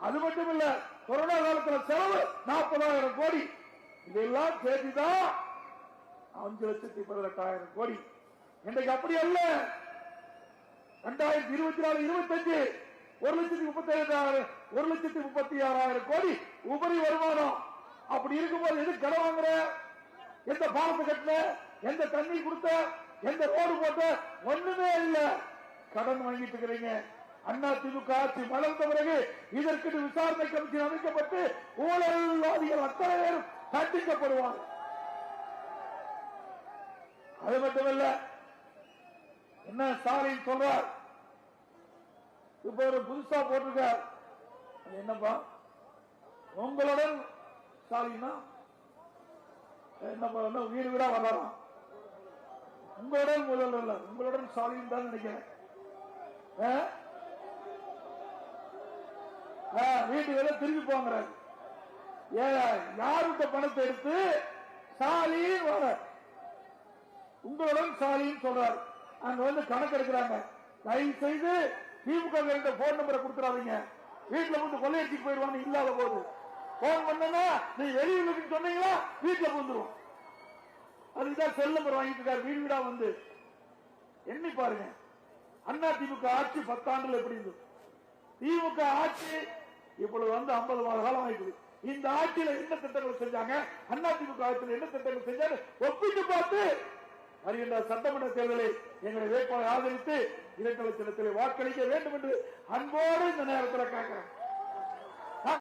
அது மட்டும் இல்ல கொரோனா காலத்துல செலவு நாற்பதாயிரம் கோடி. இதெல்லாம் சேர்த்துதான் அஞ்சு லட்சத்தி பதினெட்டாயிரம் கோடி. இன்றைக்கு அப்படி அல்ல. இரண்டாயிரத்தி இருபத்தி நாலு இருபத்தஞ்சு ஒரு லட்சத்தி முப்பத்தி ஐந்தாயிரம் ஒரு லட்சத்தி முப்பத்தி ஆறாயிரம் கோடி உபரி வருமானம். அப்படி இருக்கும்போது எது கடன் வாங்குற? எந்த பாலத்தை கட்டின? எந்த தண்ணி கொடுத்த? எந்த ரோடு போட்ட? ஒண்ணுமே இல்ல. கடன் வாங்கிட்டு இருக்கிறீங்க. அண்ணா திமுக ஆட்சி மலர்ந்த பிறகு இதற்கு விசாரணை கமிஷன் அமைக்கப்பட்டு ஊழல்வாதிகள் அத்தனை பேரும் தண்டிக்கப்படுவார்கள். அது மட்டுமல்ல என்ன ஸ்டாலின் சொல்றார்? இப்ப ஒரு புதுசா போட்டிருக்கார். அது என்னப்பா? உங்களுடன் ஸ்டாலினா? என்ன வீடு வீடா வரலாம் உங்களுடன் முதல்வர் உங்களுடன் ஸ்டாலின் தான் நினைக்கிறேன். வீட்டுகளை திரும்பி போங்கிறாரு. யாருட்ட பணத்தை எடுத்து சாலின்னு வர உங்களுடன் சாலின்னு சொல்றாரு. அங்க வந்து கணக்கு எடுக்கிறாங்க. தயவு செய்து திமுக போன் நம்பரை கொடுத்துறாதீங்க. வீட்டுல வந்து கொள்ளையடிச்சு போயிடுவாங்க இல்லாத போது. போன் பண்ணனா நீ வெளியூர் சொன்னீங்களா வீட்டுல வந்துரும் அதுக்குதான் செல் நம்பர் வாங்கிட்டு இருக்காரு வீடு வீடா வந்து. எண்ணி பாருங்க. அண்ணா திமுக ஆட்சி பத்தாண்டுல எப்படி இருந்தது? திமுக ஆட்சி இப்பொழுது வந்து 50 மாத காலம் ஆயிடுது இந்த ஆட்சியில என்ன திட்டங்கள் செஞ்சாங்க? அண்ணா திமுக ஆட்சியில் என்ன திட்டங்கள் செஞ்சாங்க ஒப்பிட்டு பார்த்து வருகின்ற சட்டமன்ற தேர்தலை எங்களை வேட்பாளர் ஆதரித்து இரண்டு லட்சத்திலே வாக்களிக்க வேண்டும் என்று அன்போடு இந்த நேரத்தில் கேட்கிறேன்.